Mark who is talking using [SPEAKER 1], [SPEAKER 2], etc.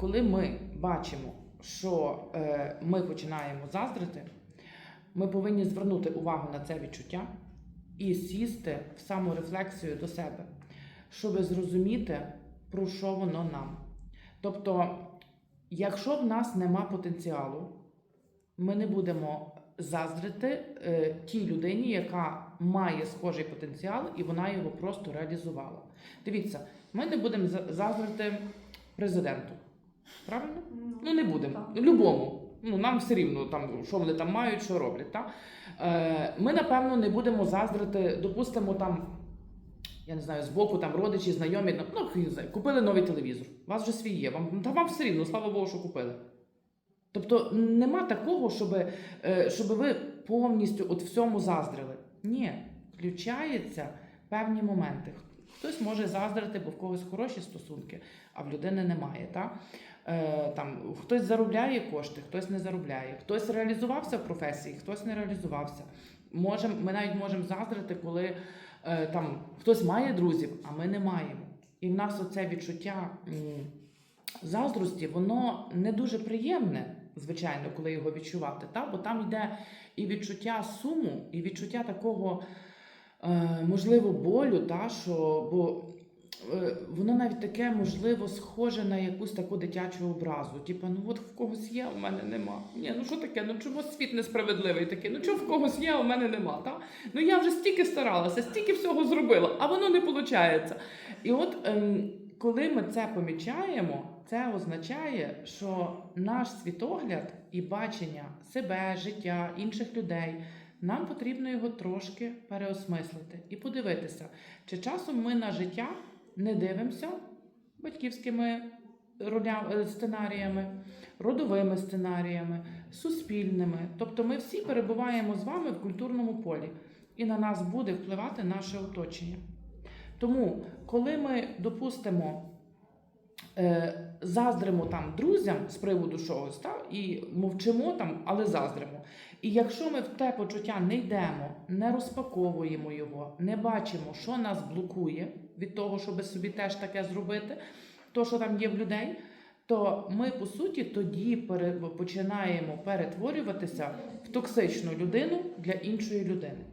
[SPEAKER 1] коли ми бачимо, що е, ми починаємо заздрити, ми повинні звернути увагу на це відчуття і сісти в саморефлексію до себе, щоб зрозуміти, про що воно нам. Тобто, якщо в нас нема потенціалу, ми не будемо заздрити е, тій людині, яка має схожий потенціал, і вона його просто реалізувала. Дивіться, ми не будемо заздрити президенту. Правильно? Ну не будемо. Любому. Ну, нам все рівно, там, що вони там мають, що роблять. Та? Е, ми, напевно, не будемо заздрити, допустимо, там, я не знаю, збоку там родичі, знайомі, ну, ну, не знаю, купили новий телевізор. У вас вже свій є. Вам, та вам все рівно, слава Богу, що купили. Тобто нема такого, щоб, е, щоб ви повністю от всьому заздрили. Ні, включаються певні моменти. Хтось може заздрити, бо в когось хороші стосунки, а в людини немає. Та? Е, там, хтось заробляє кошти, хтось не заробляє, хтось реалізувався в професії, хтось не реалізувався. Можем, ми навіть можемо заздрити, коли е, там, хтось має друзів, а ми не маємо. І в нас оце відчуття заздрості, воно не дуже приємне, звичайно, коли його відчувати. Та? Бо там йде і відчуття суму, і відчуття такого, можливо, болю, та? що, бо е, воно навіть таке, можливо, схоже на якусь таку дитячу образу. Типа, ну от в когось є, а в мене нема. Ні, ну що таке? Ну чому світ несправедливий такий? Ну чого в когось є, а в мене нема? Та? Ну я вже стільки старалася, стільки всього зробила, а воно не виходить. І от ем, коли ми це помічаємо, це означає, що наш світогляд і бачення себе, життя, інших людей. Нам потрібно його трошки переосмислити і подивитися, чи часом ми на життя не дивимося батьківськими е, сценаріями, родовими сценаріями, суспільними. Тобто ми всі перебуваємо з вами в культурному полі, і на нас буде впливати наше оточення. Тому, коли ми допустимо, е, заздримо там друзям з приводу чогось, та, і мовчимо там, але заздримо. І якщо ми в те почуття не йдемо, не розпаковуємо його, не бачимо, що нас блокує від того, щоб собі теж таке зробити, то, що там є в людей, то ми по суті тоді починаємо перетворюватися в токсичну людину для іншої людини.